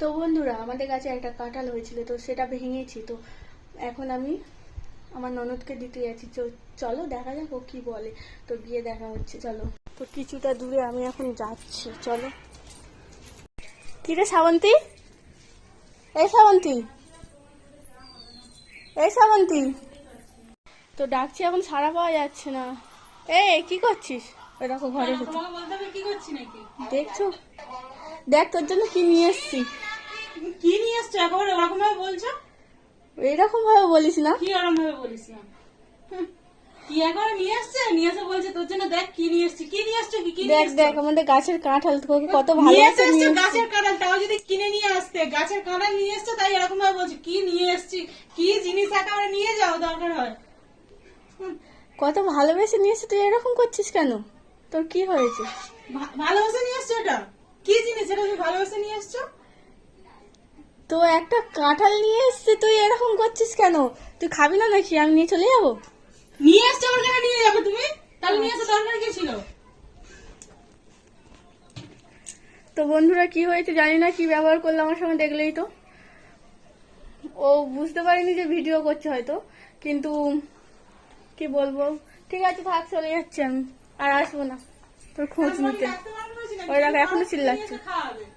তো বন্ধুরা আমাদের কাছে একটা কাঁঠাল হয়েছিল তো সেটা ভেঙেছি। তো এখন আমি আমার ননদকে দিতে যাচ্ছি। তো চলো দেখা যাক ও কি বলে। তো গিয়ে দেখা হচ্ছে চলো। তো কিছুটা দূরে আমি এখন যাচ্ছি চলো। কিরে শ্রাবন্তী? এই শ্রাবন্তী। এই শ্রাবন্তী। তো ডাকছি এখন সারা পাওয়া যাচ্ছে না। এই কি করছিস? দেখো ঘরে দেখছ? দেখ তোর জন্য কি নিয়ে এসছি। কি নিয়ে এসছো? একেবারে ওরকম ভাবে বলছো? এইরকম ভাবে বলিস না। কি ওরকম ভাবে বলিস না? কি একবারে নিয়ে এসছে? নিয়ে এসে বলছে তোর জন্য দেখ কি নিয়ে এসছি। কি নিয়ে এসছো? কি কি দেখ দেখ আমাদের গাছের কাঁঠাল তোকে কত ভালো এসছো গাছের কাঁঠাল তাও যদি কিনে নিয়ে আসতে। গাছের কাঁঠাল নিয়ে এসছো তাই এরকম ভাবে বলছো কি নিয়ে এসছি? কি জিনিস একেবারে নিয়ে যাও দরকার হয়? কত ভালোবেসে নিয়ে এসে তুই এরকম করছিস কেন? তোর কি হয়েছে? ভালোবাসে নিয়ে এসছো এটা? কি জিনিস এটা তুমি ভালোবাসে নিয়ে এসছো? তো একটা কাঁঠাল নিয়ে এসছে তুই এরকম করছিস কেন? তুই খাবি না নাকি? আমি নিয়ে চলে যাব? নিয়ে এসছো আমার কেন? নিয়ে যাবে তুমি? তাহলে নিয়ে আসা দরকার কি ছিল? তো বন্ধুরা কি হয়েছে জানি না কি ব্যবহার করল আমার সঙ্গে দেখলেই তো। ও বুঝতে পারিনি যে ভিডিও করছে হয়তো কিন্তু কি বলব? ঠিক আছে থাক চলে যাচ্ছি আমি আর আসব না। তোর খোঁজ নিতে। ওই দেখো এখনও চিল্লাচ্ছে।